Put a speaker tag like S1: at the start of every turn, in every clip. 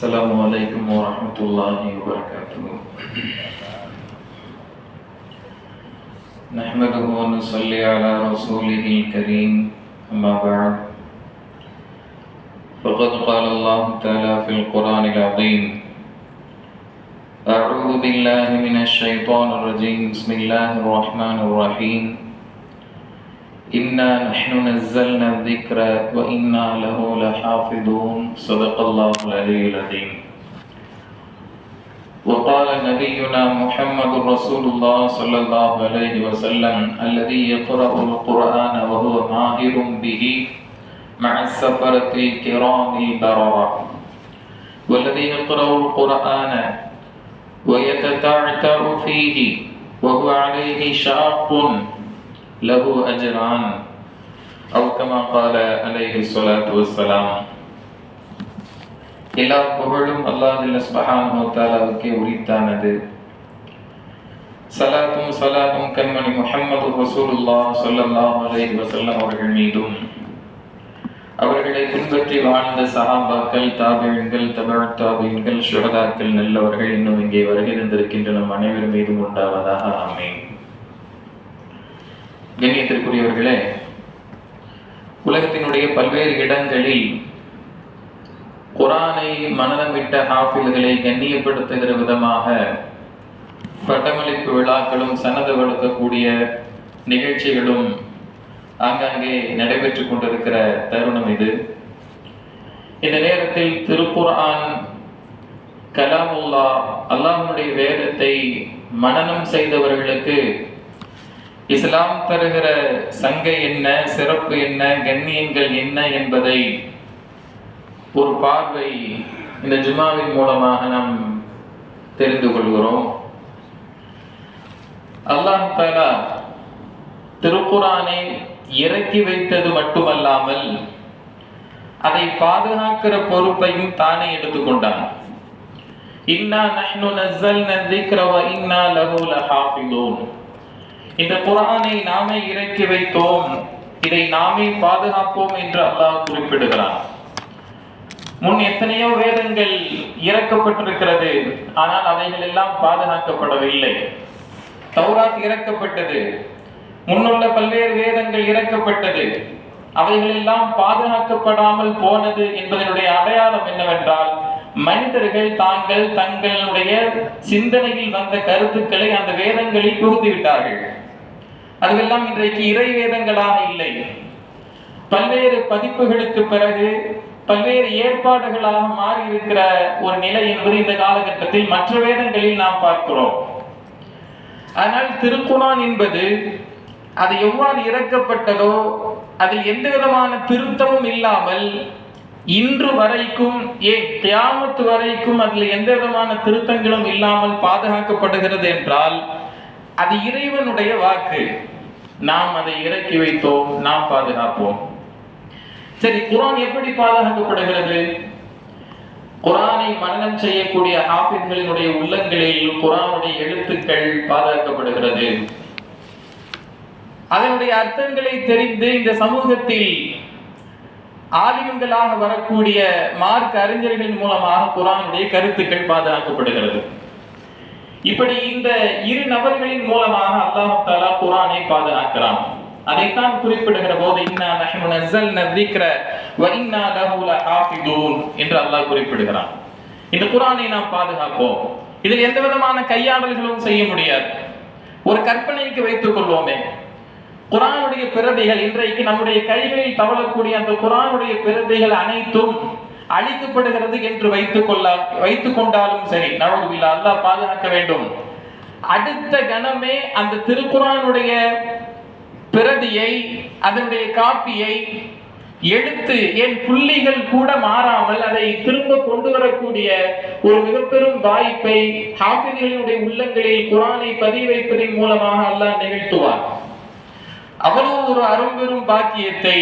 S1: السلام عليكم ورحمة الله وبركاته. نحمده ونصلي على رسوله الكريم أما بعد. فقد قال الله تعالى في القرآن العظيم أعوذ بالله من الشيطان الرجيم. بسم الله الرحمن الرحيم. إنا نحن نزلنا الذكر وإنا له لحافظون. صدق الله العلي العظيم. وقال نبينا محمد رسول الله صلى الله عليه وسلم الذي يقرأ القرآن وهو ماهر به مع السفرة الكرام البررة والذي يقرأ القرآن ويتتعتع فيه وهو عليه شاق له أجران أو كما قال عليه الصلاة والسلام எல்லா புகழும் அல்லாஹ் சுபஹானஹு தஆலாவுக்கே உரித்தானது சலாத்தும் சலாத்தும் கண்மணி முஹம்மது ரசூலுல்லாஹ் ஸல்லல்லாஹு அலைஹி வஸல்லம் அவர்கள் மீதும் அவர்களை பின்பற்றி வாழ்ந்த சஹாபாக்கள் தாபியன்கள் தபழ் தாபியன்கள் சுகதாக்கள் நல்லவர்கள் இன்னும் இங்கே வருகை தந்திருக்கின்ற நம் அனைவர் மீதும் உண்டாவதாக ஆமீன் கண்ணியத்திற்குரியவர்களே உலகத்தினுடைய பல்வேறு இடங்களில் குரானை மனநமிட்ட ஹாஃபில்களை கண்ணியப்படுத்துகிற விதமாக பட்டமளிப்பு விழாக்களும் சனது வளர்க்கக்கூடிய நிகழ்ச்சிகளும் ஆங்காங்கே நடைபெற்றுக் கொண்டிருக்கிற தருணம் இது. இந்த நேரத்தில் திருக்குர்ஆன் கலாமுல்லா அல்லாஹனுடைய வேதத்தை மனனம் செய்தவர்களுக்கு இஸ்லாம் தருகிற சங்கை என்ன சிறப்பு என்ன கண்ணியங்கள் என்ன என்பதை ஒரு பார்வை இந்த ஜுமாவின் மூலமாக நாம் தெரிந்து கொள்கிறோம் அல்லாஹ் தாலா திருக்குறானை இறக்கி வைத்தது மட்டுமல்லாமல் அதை பாதுகாக்கிற பொறுப்பையும் தானே எடுத்துக்கொண்டான் இன்னா நஹ்னு நஸ்ஸல்னா الذِّكْرَ وَإِنَّا لَهُ لَحَافِظُونَ இந்த குரானை நாமே இறக்கி வைத்தோம். இதை நாமே பாதுகாப்போம் என்று அல்லாஹ் குறிப்பிடுகிறான். முன் எத்தனையோ வேதங்கள் இறக்கப்பட்டிருக்கிறது. ஆனால் அவைகள் எல்லாம் பாதுகாக்கப்படவில்லை. தௌராத் இறக்கப்பட்டது. முன்னுள்ள பல்வேறு வேதங்கள் இறக்கப்பட்டது. அவைகள் எல்லாம் பாதுகாக்கப்படாமல் போனது என்பதனுடைய அடையாளம் என்னவென்றால் மனிதர்கள் தாங்கள் தங்களுடைய சிந்தனையில் வந்த கருத்துக்களை அந்த வேதங்களில் புகுந்து விட்டார்கள். அதுவெல்லாம் இன்றைக்கு இறை வேதங்களாக இல்லை. பல்வேறு பதிப்புகளுக்கு பிறகு பல்வேறு ஏற்பாடுகளாக மாறி இருக்கிற ஒரு நிலை என்பது இந்த காலகட்டத்தில் மற்ற வேதங்களில் நாம் பார்க்கிறோம். ஆனால் திருக்குரான் என்பது அது எவ்வாறு இறக்கப்பட்டதோ அதில் எந்த விதமான திருத்தமும் இல்லாமல் இன்று வரைக்கும் ஏன் கியாமத்து வரைக்கும் அதில் எந்த விதமான திருத்தங்களும் இல்லாமல் பாதுகாக்கப்படுகிறது என்றால் அது இறைவனுடைய வாக்கு. நாம் அதை இறக்கி வைத்தோம் நாம் பாதுகாப்போம். சரி குரான் எப்படி பாதுகாக்கப்படுகிறது? குரானை மனநம் செய்யக்கூடிய ஹாஃபின்களினுடைய உள்ளங்களில் குரானுடைய எழுத்துக்கள் பாதுகாக்கப்படுகிறது. அதனுடைய அர்த்தங்களை தெரிந்து இந்த சமூகத்தில் ஆலிம்களாக வரக்கூடிய மார்க் அறிஞர்களின் மூலமாக குரானுடைய கருத்துக்கள் பாதுகாக்கப்படுகிறது. இப்படி இந்த இரு நபர்களின் மூலமாக அல்லாஹு தாலா குரானை பாதுகாக்கிறான். அதைத்தான் குறிப்பிடுகிற போது என்று அல்லாஹ் குறிப்பிடுகிறான். இந்த குரானை நாம் பாதுகாப்போம். இதில் எந்த விதமான கையாடல்களும் செய்ய முடியாது. ஒரு கற்பனைக்கு வைத்துக் கொள்வோமே. குரானுடைய பிரதிகள் இன்றைக்கு நம்முடைய கைகளில் தவழக்கூடிய அந்த குரானுடைய பிரதிகள் அனைத்தும் அழிக்கப்படுகிறது என்று வைத்துக் கொள்ள வைத்துக் கொண்டாலும் சரி. நழுவில்லா அல்லாஹ் பாதுகாக்க வேண்டும். அடுத்த கணமே அந்த திருக்குறானுடைய பிரதியை அதனுடைய காப்பியை எழுத்து என் புள்ளிகள் கூட மாறாமல் அதை திரும்ப கொண்டு வரக்கூடிய ஒரு மிகப்பெரும் வாய்ப்பை ஹாஃபிதிகளுடைய உள்ளங்களில் குரானை பதிவு வைப்பதன் மூலமாக அல்லாஹ் நிகழ்த்துவார். அவ்வளவு ஒரு அரும்பெரும் பாக்கியத்தை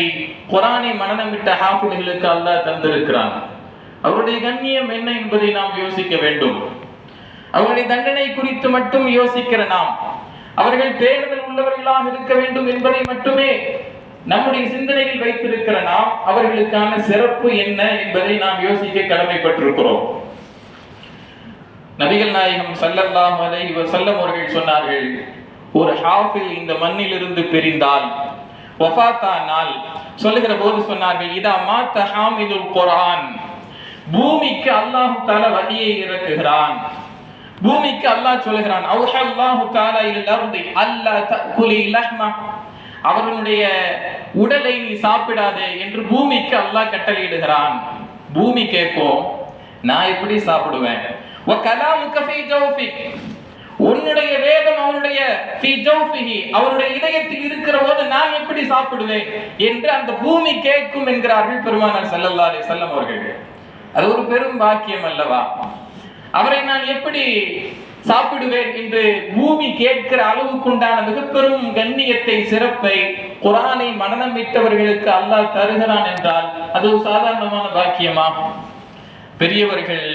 S1: குரானை மனநமிட்ட ஹாஃபிடுகளுக்கு அல்லாஹ் தந்திருக்கிறான். அவருடைய கண்ணியம் என்ன என்பதை நாம் யோசிக்க வேண்டும். அவருடைய தண்டனை குறித்து மட்டும் யோசிக்கிற நாம். அவர்கள் தேடுதல் உள்ளவர்களாக இருக்க வேண்டும் என்பதை மட்டுமே நம்முடைய சிந்தனையில் வைத்திருக்கிற நாம் அவர்களுக்கான சிறப்பு என்ன என்பதை நாம் யோசிக்க கடமைப்பட்டிருக்கிறோம். நபிகள் நாயகம் சல்லல்லாஹ் அலைஹி வஸல்லம் அவர்கள் சொன்னார்கள் ஒரு ஹாஃபில் இந்த மண்ணிலிருந்து பிரிந்தால் வஃபாத்தானால் சொல்லுகிற போது சொன்னார்கள் இதா மாத்த ஹாமிதுல் குரான் பூமிக்கு அல்லாஹு தால வழியை இறக்குகிறான். பூமிக்கு அல்லாஹ் சொல்லுகிறான் அவுஹ அல்லாஹு தாலா இல் அர்தி அல்லா தகுலி லஹ்மா. அவர்களுடைய உடலை நீ சாப்பிடாதே என்று பூமிக்கு அல்லாஹ் கட்டளையிடுகிறான். பூமி கேட்கும் நான் எப்படி சாப்பிடுவேன்? உன்னுடைய வேதம் அவனுடைய அவருடைய இதயத்தில் இருக்கிற போது நான் எப்படி சாப்பிடுவேன் என்று அந்த பூமி கேட்கும் என்கிறார்கள் பெருமானார் ஸல்லல்லாஹு செல்லம் அவர்கள். அது ஒரு பெரும் பாக்கியம் அல்லவா? அவரை நான் எப்படி சாப்பிடுவேன் என்று பூமி கேட்கிற அளவுக்குண்டான மிக பெரும் கண்ணியத்தை சிறப்பை குரானை மனநம் விட்டவர்களுக்கு அல்லாஹ் தருகிறான் என்றால் அது ஒரு சாதாரணமான பாக்கியமா? பெரியவர்கள்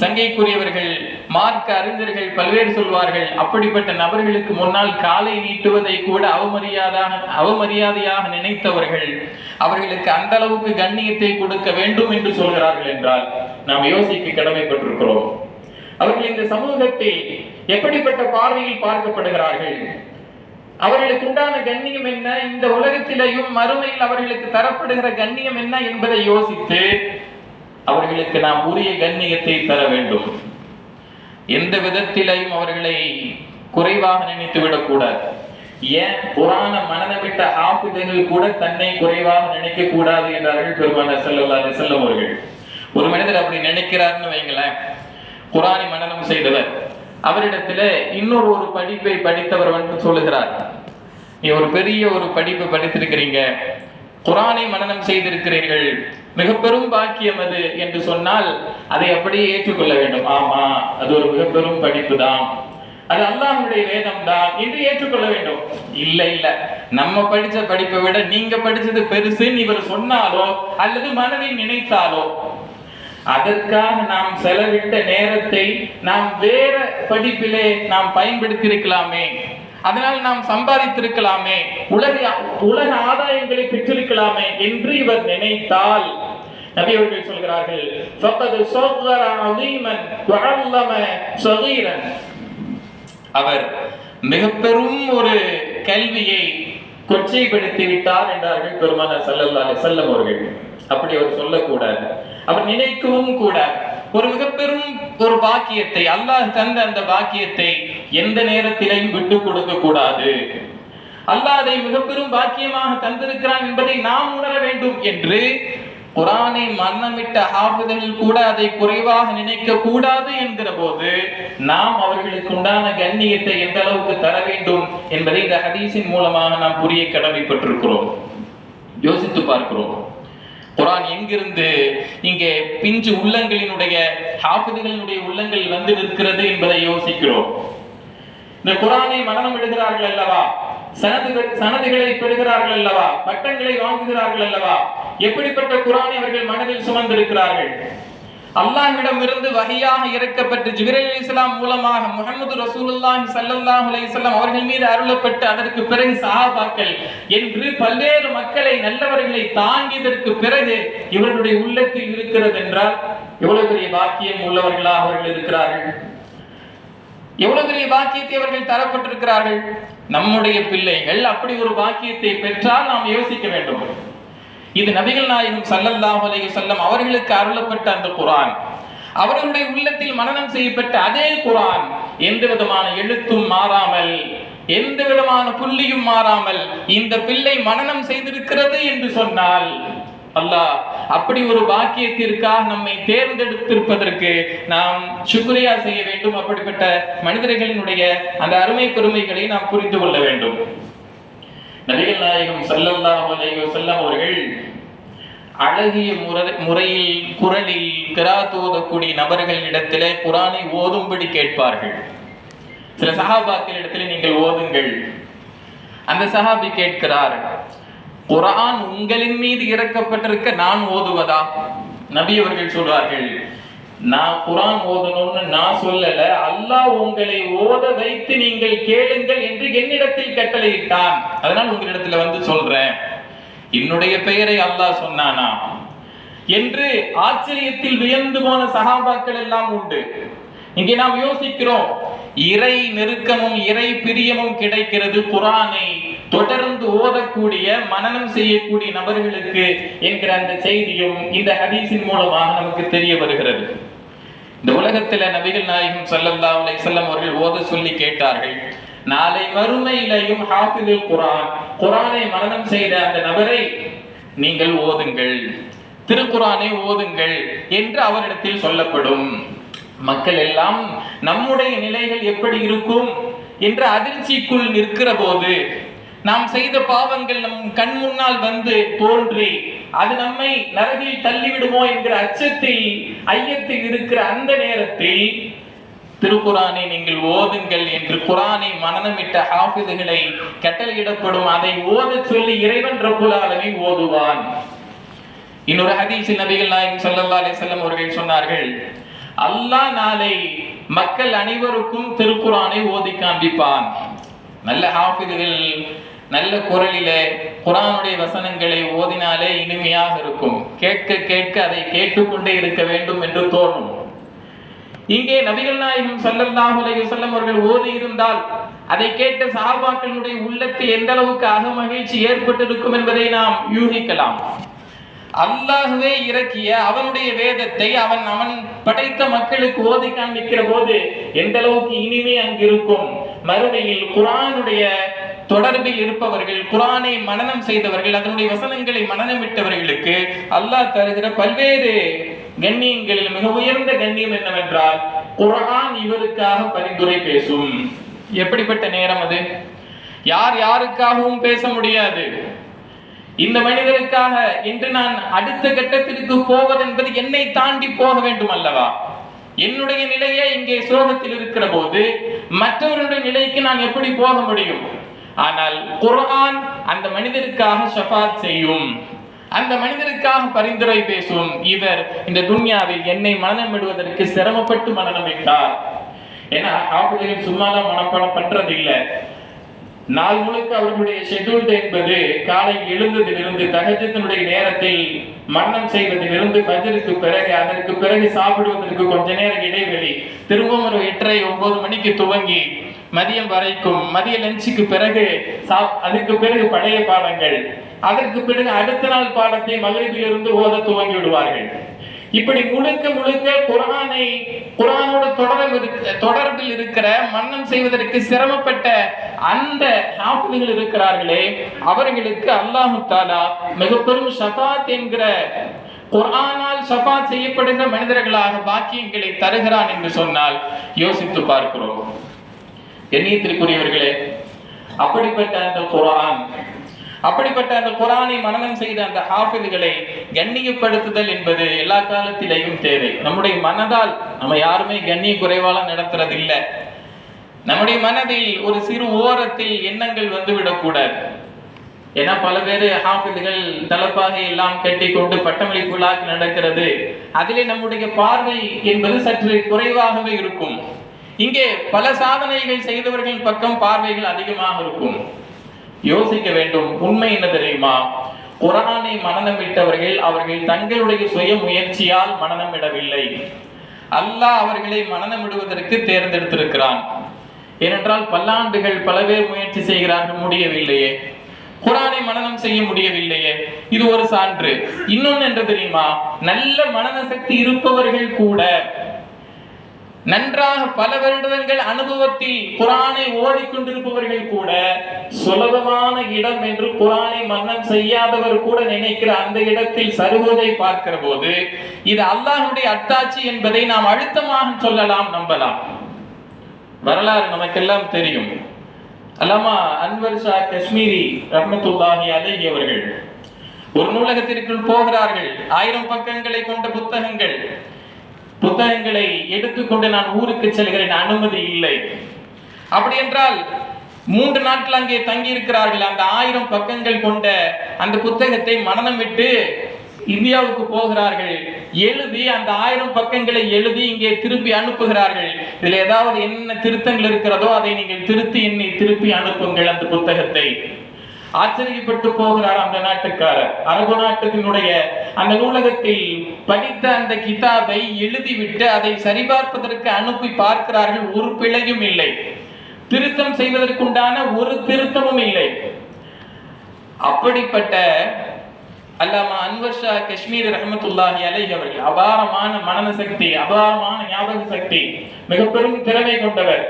S1: சங்கைக்குரியவர்கள் மார்க்க அறிஞர்கள் பல்வேறு சொல்வார்கள். அப்படிப்பட்ட நபர்களுக்கு முன்னால் காலை நீட்டுவதை கூட அவமரியாதாக அவமரியாதையாக நினைத்தவர்கள் அவர்களுக்கு அந்த அளவுக்கு கண்ணியத்தை கொடுக்க வேண்டும் என்று சொல்கிறார்கள் என்றால் நாம் யோசிக்க கடமைப்பட்டிருக்கிறோம். அவர்கள் இந்த சமூகத்தில் எப்படிப்பட்ட பார்வையில் பார்க்கப்படுகிறார்கள்? அவர்களுக்கு உண்டான கண்ணியம் என்ன? இந்த உலகத்திலேயும் மறுமையில் அவர்களுக்கு தரப்படுகிற கண்ணியம் என்ன என்பதை யோசித்து அவர்களுக்கு நாம் உரிய கண்ணியத்தை தர வேண்டும். எந்த விதத்திலையும் அவர்களை குறைவாக நினைத்து விடக்கூடாது. ஏன்? புராண மனநமிட்ட ஆசிரியர்கள் கூட தன்னை குறைவாக நினைக்க கூடாது என்றார்கள் பெருமான செல்லல்லா செல்லும் அவர்கள். ஒரு மனிதர் அப்படி நினைக்கிறார்னு வைங்களேன் குரானை மனநம் செய்தவர். அவரிடத்துல இன்னொரு ஒரு படிப்பை படித்தவர் வந்து சொல்லுகிறார். நீ ஒரு பெரிய ஒரு படிப்பை படித்திருக்கிறீங்க குரானை மனநம் செய்திருக்கிறீர்கள் மிக பெரும் பாக்கியம் அது என்று சொன்னால் அதை அப்படியே ஏற்றுக்கொள்ள வேண்டும். ஆமா அது ஒரு மிக பெரும் படிப்பு தான் அது அல்லாஹுடைய வேதம் தான் என்று ஏற்றுக்கொள்ள வேண்டும். இல்ல இல்ல. நம்ம படிச்ச படிப்பை விட நீங்க படிச்சது பெருசுன்னு இவர் சொன்னாலோ அல்லது மனதில் நினைத்தாலோ அதற்காக நாம் செலவிட்ட நேரத்தை நாம் வேற படிப்பிலே நாம் பயன்படுத்தியிருக்கலாமே. அதனால் நாம் சம்பாதித்திருக்கலாமே. உலக உலக ஆதாயங்களை பெற்றிருக்கலாமே என்று இவர் நினைத்தால் நபியவர்கள் சொல்கிறார்கள் ஃபக்கது ஸகர அஸீமன் வஅல்லம ஸகீரன் அவர் மிக பெரும் ஒரு கல்வியை கொச்சைப்படுத்தி விட்டார் என்றார்கள் பெருமானார் ஸல்லல்லாஹு செல்லம் அவர்கள். அப்படி அவர் சொல்லக்கூடாது. அவர் நினைக்கவும் கூட ஒரு மிக பெரும் ஒரு பாக்கியத்தை அல்லாஹ் தந்த அந்த பாக்கியத்தை எந்த நேரத்திலையும் விட்டு கொடுக்க கூடாது. அல்லாஹ் அதை மிக பெரும் பாக்கியமாக தந்திருக்கிறான் என்பதை நாம் உணர வேண்டும் என்று குரானை மன்னமிட்ட ஹாஃபிதர்கள் கூட அதை குறைவாக நினைக்க கூடாது என்கிற போது நாம் அவர்களுக்கு உண்டான கண்ணியத்தை எந்த அளவுக்கு தர வேண்டும் என்பதை இந்த ஹதீஸின் மூலமாக நாம் புரிய கடமைப்பட்டிருக்கிறோம். யோசித்து பார்க்கிறோம். குரான் எங்கிருந்து இங்கே பிஞ்சு உள்ளங்களினுடைய ஹாஃபிதுகளினுடைய உள்ளங்கள் வந்து நிற்கிறது என்பதை யோசிக்கிறோம். இந்த குரானை மரணம் விடுகிறார்கள் அல்லவா? சனதுகள் சனதுகளை பெறுகிறார்கள் அல்லவா? பட்டங்களை வாங்குகிறார்கள் அல்லவா? எப்படிப்பட்ட குரானை அவர்கள் மனதில் சுமந்திருக்கிறார்கள்? அல்லாஹ்விடம் இருந்து வகையாக இறக்கப்பட்டு ஜிப்ரீல் இஸ்லாம் மூலமாக முகமது ரசூலுல்லாஹி ஸல்லல்லாஹு அலைஹி அவர்கள் மீது அருளப்பட்டு அதற்கு பிறகு சஹாபாக்கள் என்று பல்வேறு மக்களை நல்லவர்களை தாங்கியதற்கு பிறகு இவர்களுடைய உள்ளத்தில் இருக்கிறது என்றால் எவ்வளவு பெரிய பாக்கியம் உள்ளவர்களாக அவர்கள் இருக்கிறார்கள்? எவ்வளவு பெரிய பாக்கியத்தை அவர்கள் தரப்பட்டிருக்கிறார்கள்? நம்முடைய பிள்ளைகள் அப்படி ஒரு பாக்கியத்தை பெற்றால் நாம் யோசிக்க வேண்டும். இது நபிகள் நாயகம் ஸல்லல்லாஹு அலைஹி வஸல்லம் அவர்களுக்கு அருளப்பட்ட அந்த குரான். அவர்களுடைய உள்ளத்தில் மனநம் செய்யப்பட்ட அதே குரான் எந்த விதமான எழுத்தும் மாறாமல் எந்த விதமான புள்ளியும் மாறாமல் இந்த பிள்ளை மனநம் செய்திருக்கிறது என்று சொன்னால் அல்லாஹ் அப்படி ஒரு பாக்கியத்திற்காக நம்மை தேர்ந்தெடுத்திருப்பதற்கு நாம் சுக்ரியா செய்ய வேண்டும். அப்படிப்பட்ட மனிதர்களினுடைய அந்த அருமை பெருமைகளை நாம் புரிந்து கொள்ள வேண்டும். நபிகள் நாயகம் ஸல்லல்லாஹு அலைஹி வஸல்லம் அவர்கள் அழகிய முறை- முறையில் குரலில் கிராத் ஓதக்கூடிய நபர்களிடத்திலே குரானை ஓதும்படி கேட்பார்கள். சில சஹாபாக்கள் இடத்திலே நீங்கள் ஓதுங்கள். அந்த சஹாபி கேட்கிறார் குரான் உங்களின் மீது இறக்கப்பட்டிருக்க நான் ஓதுவதா? நபி அவர்கள் சொல்வார்கள் நான் குரான் ஓதணும்னு நான் சொல்லல. அல்லாஹ் உங்களை ஓத வைத்து நீங்கள் கேளுங்கள் என்று என்னிடத்தில் கட்டளையிட்டான். அதனால் உங்களிடத்துல வந்து சொல்றேன். என்னுடைய பெயரை அல்லாஹ் சொன்னானா? என்று ஆச்சரியத்தில் வியந்து போன சகாபாக்கள் எல்லாம் உண்டு. இங்கே நாம் யோசிக்கிறோம் இறை நெருக்கமும் இறை பிரியமும் கிடைக்கிறது குரானை தொடர்ந்து ஓதக்கூடிய மனனம் செய்யக்கூடிய நபர்களுக்கு என்கிற அந்த செய்தியும் இந்த ஹதீஸின் மூலமாக நமக்கு தெரிய வருகிறது. இந்த உலகத்துல நபிகள் நாயகம் சல்லல்லா அலை செல்லம் அவர்கள் ஓத சொல்லி கேட்டார்கள் நாளை மறுமையிலையும் ஹாஃபிதுல் குரான் குரானை மரணம் செய்த அந்த நபரை நீங்கள் ஓதுங்கள் திருக்குறானை ஓதுங்கள் என்று அவரிடத்தில் சொல்லப்படும். மக்கள் எல்லாம் நம்முடைய நிலைகள் எப்படி இருக்கும்? என்ற அதிர்ச்சிக்குள் நிற்கிற போது நாம் செய்த பாவங்கள் நம் கண் முன்னால் வந்து தோன்றி அது நம்மை நரகில் தள்ளிவிடுமோ என்கிற அச்சத்தில் ஐயத்தில் இருக்கிற அந்த நேரத்தில் திருக்குரானை நீங்கள் ஓதுங்கள் என்று குரானை மனநமிட்ட ஹாஃபிதுகளை கட்டளையிடப்படும் அதை ஓதச் சொல்லி இறைவன் ரப்புல் ஓதுவான். இன்னொரு ஹதீஸில் நபிகள் நாயகம் ஸல்லல்லாஹு அலைஹி வஸல்லம் அவர்கள் சொன்னார்கள் அல்லாஹ் நாளை மக்கள் அனைவருக்கும் திருக்குரானை ஓதி காண்பிப்பான். நல்ல ஹாஃபிதுகள் நல்ல குரலிலே குரானுடைய வசனங்களை ஓதினாலே இனிமையாக இருக்கும். கேட்க கேட்க அதை கேட்டுக்கொண்டே இருக்க வேண்டும் என்று தோணும். இங்கே நபிகள் நாயகம் ஸல்லல்லாஹு அலைஹி வஸல்லம் அவர்கள் ஓதி இருந்தால் அதை கேட்ட சஹாபாக்களுடைய உள்ளத்தில் எந்த அளவுக்கு அகமகிழ்ச்சி ஏற்பட்டிருக்கும் என்பதை நாம் யூகிக்கலாம். அல்லாஹ்வே இறக்கிய அவனுடைய வேதத்தை அவன் அவன் படைத்த மக்களுக்கு ஓதி காண்பிக்கிற போது எந்த அளவுக்கு இனிமே அங்கு இருக்கும் மறுமையில் குரானுடைய தொடர்பில் இருப்பவர்கள் குரானை மனநம் செய்தவர்கள் அதனுடைய வசனங்களை மனனமிட்டவர்களுக்கு அல்லாஹ் தருகிற பல்வேறு கண்ணியங்களில் மிக உயர்ந்த கண்ணியம் என்னவென்றால் குரான் இவருக்காக பரிந்துரை பேசும். எப்படிப்பட்ட நேரம் அது? யார் யாருக்காகவும் பேச முடியாது. இந்த மனிதருக்காக இன்று நான் அடுத்த கட்டத்திற்கு போவது என்பது என்னை தாண்டி போக வேண்டும் அல்லவா? என்னுடைய நிலையே இங்கே சோகத்தில் இருக்கிற போது மற்றவருடைய நிலைக்கு நான் எப்படி போக முடியும்? ஆனால் குரான் அந்த மனிதருக்காக ஷஃபாத் செய்யும் அந்த மனிதருக்காக பரிந்துரை பேசும் இவர் இந்த துன்யாவில் என்னை மனநமிடுவதற்கு சிரமப்பட்டு மனநமிட்டார் ஏன்னா ஆப்பிள்கள் சும்மாலாம் மனப்பாடம் பண்றது இல்லை நாள் முழுக்க அவர்களுடைய ஷெட்யூல் என்பது காலை எழுந்ததிலிருந்து தகஜத்தினுடைய நேரத்தில் மரணம் செய்வதிலிருந்து பஜருக்கு பிறகு அதற்கு பிறகு சாப்பிடுவதற்கு கொஞ்ச நேரம் இடைவெளி திரும்பவும் ஒரு எட்டரை ஒன்பது மணிக்கு துவங்கி மதியம் வரைக்கும் மதிய லஞ்சுக்கு பிறகு சாப்- அதுக்கு பிறகு பழைய பாடங்கள். அதற்கு பிறகு அடுத்த நாள் பாடத்தை மகிழ்விலிருந்து ஓத துவங்கி விடுவார்கள். இப்படி முழுக்க முழுக்க குரானை குரானோட தொடர்பு தொடர்பில் இருக்கிற மன்னம் செய்வதற்கு சிரமப்பட்ட அந்த ஹாஃபில்கள் இருக்கிறார்களே அவர்களுக்கு அல்லாஹு தாலா மிக பெரும் என்கிற குரானால் சபாத் செய்யப்படுகிற மனிதர்களாக பாக்கியங்களை தருகிறான் என்று சொன்னால் யோசித்து பார்க்கிறோம். கண்ணியத்திற்குரியவர்களே அப்படிப்பட்ட அந்த குரான் அப்படிப்பட்ட அந்த குரானை மனநம் செய்த அந்த ஹாஃபிதுகளை கண்ணியப்படுத்துதல் என்பது எல்லா காலத்திலேயும் தேவை. நம்முடைய மனதால் நம்ம யாருமே கண்ணிய குறைவால நடத்துறது இல்லை நம்முடைய மனதில் ஒரு சிறு ஓரத்தில் எண்ணங்கள் வந்துவிடக்கூடாது ஏன்னா பல பேர் ஹாஃபிதுகள் தலப்பாக எல்லாம் கட்டி கொண்டு பட்டமளிப்பு விழாக்கு நடக்கிறது. அதிலே நம்முடைய பார்வை என்பது சற்று குறைவாகவே இருக்கும். இங்கே பல சாதனைகள் செய்தவர்கள் பக்கம் பார்வைகள் அதிகமாக இருக்கும். யோசிக்க வேண்டும் உண்மை என்ன தெரியுமா? குரானை மனநமிட்டவர்கள் அவர்கள் தங்களுடைய சுய முயற்சியால் மனநமிடவில்லை அல்லாஹ் அவர்களை மனநமிடுவதற்கு தேர்ந்தெடுத்திருக்கிறான். ஏனென்றால் பல்லாண்டுகள் பல பேர் முயற்சி செய்கிறார்கள் முடியவில்லையே. குரானை மனநம் செய்ய முடியவில்லையே. இது ஒரு சான்று. இன்னொன்னு என்று தெரியுமா? நல்ல மனன சக்தி இருப்பவர்கள் கூட நன்றாக பல வருடங்கள் அனுபவத்தில் குரானை ஓடிக்கொண்டிருப்பவர்கள் கூட சுலபமான இடம் என்று குரானை மன்னன் செய்யாதவர் கூட நினைக்கிற அந்த இடத்தில் சருவதை பார்க்கிற போது இது அல்லாஹுடைய அத்தாட்சி என்பதை நாம் அழுத்தமாக சொல்லலாம் நம்பலாம். வரலாறு நமக்கெல்லாம் தெரியும். அல்லாமா அன்வர் ஷா காஷ்மீரி ரஹமத்துல்லாஹி அலைஹி அவர்கள் ஒரு நூலகத்திற்குள் போகிறார்கள். ஆயிரம் பக்கங்களை கொண்ட புத்தகங்கள். புத்தகங்களை எடுத்துக்கொண்டு நான் ஊருக்கு செல்கிறேன். அனுமதி இல்லை. அப்படி என்றால் மூன்று நாட்கள் அங்கே தங்கி இருக்கிறார்கள் அந்த ஆயிரம் பக்கங்கள் கொண்ட அந்த புத்தகத்தை மனநம் விட்டு இந்தியாவுக்கு போகிறார்கள். எழுதி அந்த ஆயிரம் பக்கங்களை எழுதி இங்கே திருப்பி அனுப்புகிறார்கள். இதுல ஏதாவது என்ன திருத்தங்கள் இருக்கிறதோ அதை நீங்கள் திருத்தி என்னை திருப்பி அனுப்புங்கள் அந்த புத்தகத்தை. ஆச்சரியப்பட்டு போகிறார் அந்த நாட்டுக்காரர். அரபு நாட்டத்தினுடைய அந்த நூலகத்தில் படித்த அந்த கிதாபை எழுதிவிட்டு அதை சரிபார்ப்பதற்கு அனுப்பி பார்க்கிறார்கள். ஒரு பிழையும் இல்லை. திருத்தம் செய்வதற்குண்டான ஒரு திருத்தமும் இல்லை. அப்படிப்பட்ட அல்லாமா அன்வர் ஷா காஷ்மீர் ரஹமத்துல்லாஹி அலை அவர்கள் அபாரமான மனன சக்தி அபாரமான ஞாபக சக்தி மிக பெரும் திறமை கொண்டவர்.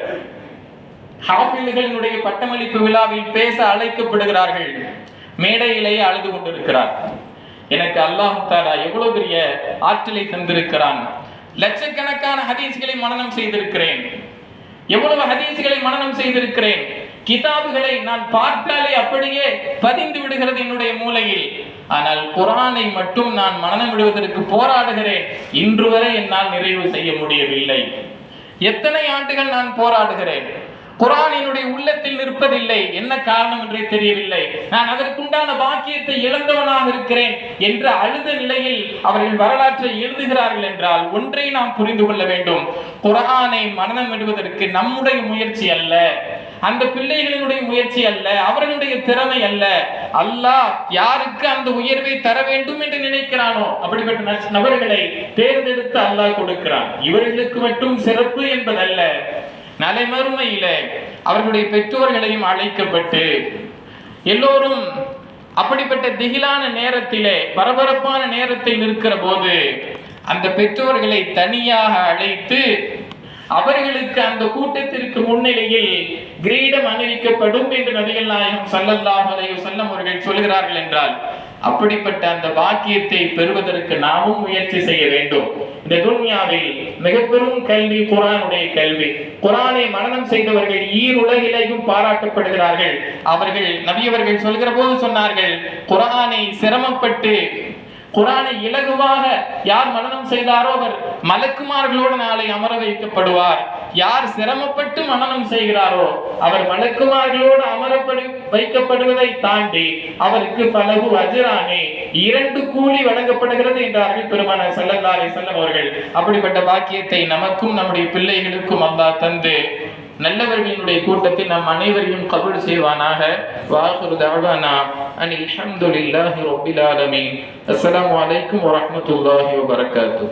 S1: ஹாஃபில்களினுடைய பட்டமளிப்பு விழாவில் பேச அழைக்கப்படுகிறார்கள். மேடையிலேயே அழுது கொண்டிருக்கிறார். எனக்கு அல்லாஹ் தாலா எவ்வளவு பெரிய ஆற்றலை தந்திருக்கிறான். லட்சக்கணக்கான ஹதீஸ்களை மனநம் செய்திருக்கிறேன். எவ்வளவு ஹதீஸ்களை மனநம் செய்திருக்கிறேன். கிதாபுகளை நான் பார்த்தாலே அப்படியே பதிந்து விடுகிறது என்னுடைய மூலையில் ஆனால் குரானை மட்டும் நான் மனநம் விடுவதற்கு போராடுகிறேன். இன்று வரை என்னால் நிறைவு செய்ய முடியவில்லை. எத்தனை ஆண்டுகள் நான் போராடுகிறேன்? குரான் என்னுடைய உள்ளத்தில் நிற்பதில்லை. என்ன காரணம் என்றே தெரியவில்லை. நான் அதற்குண்டான பாக்கியத்தை இழந்தவனாக இருக்கிறேன் என்ற அழுத நிலையில் அவர்கள் வரலாற்றை எழுதுகிறார்கள் என்றால் ஒன்றை நாம் புரிந்து கொள்ள வேண்டும். குரானை மனநம் விடுவதற்கு நம்முடைய முயற்சி அல்ல. அந்த பிள்ளைகளினுடைய முயற்சி அல்ல. அவர்களுடைய திறமை அல்ல. அல்லாஹ் யாருக்கு அந்த உயர்வை தர வேண்டும் என்று நினைக்கிறானோ அப்படிப்பட்ட நபர்களை தேர்ந்தெடுத்து அல்லாஹ் கொடுக்கிறான். இவர்களுக்கு மட்டும் சிறப்பு என்பதல்ல. நலைமறுமையில அவர்களுடைய பெற்றோர்களையும் அழைக்கப்பட்டு எல்லோரும் அப்படிப்பட்ட திகிலான நேரத்திலே பரபரப்பான நேரத்தில் இருக்கிற போது அந்த பெற்றோர்களை தனியாக அழைத்து அவர்களுக்கு அந்த கூட்டத்திற்கு முன்னிலையில் கிரீடம் அணிவிக்கப்படும் என்று நபிகள் நாயகம் ஸல்லல்லாஹு அலைஹி வஸல்லம் அவர்கள் சொல்கிறார்கள் என்றால் அப்படிப்பட்ட அந்த பாக்கியத்தை பெறுவதற்கு நாமும் முயற்சி செய்ய வேண்டும். இந்த துன்யாவில் மிக பெரும் கல்வி குரானுடைய கல்வி. குரானை மரணம் செய்தவர்கள் ஈருலகிலேயும் பாராட்டப்படுகிறார்கள். அவர்கள் நபியவர்கள் சொல்கிற போது சொன்னார்கள் குரானை சிரமப்பட்டு குரானை இலகுவாக யார் மனநம் செய்தாரோ அவர் மலக்குமார்களோடு நாளை அமர வைக்கப்படுவார். யார் சிரமப்பட்டு மனநம் செய்கிறாரோ அவர் மலக்குமார்களோடு அமரப்படு வைக்கப்படுவதை தாண்டி அவருக்கு பலகு அஜிரானே. இரண்டு கூலி வழங்கப்படுகிறது என்றார்கள் பெருமான செல்லல்லாரை செல்லம் அவர்கள். அப்படிப்பட்ட பாக்கியத்தை நமக்கும் நம்முடைய பிள்ளைகளுக்கும் அல்லாஹ் தந்து. நல்லவர்களினுடைய கூட்டத்தில் நம் அனைவரையும் கபூல் செய்வானாக. வாஹுரு தஅவானா. அனில் ஹம்துலில்லாஹி ரப்பில் ஆலமீன். அஸ்ஸலாமு அலைக்கும் வரஹ்மத்துல்லாஹி வபரகாத்துஹு.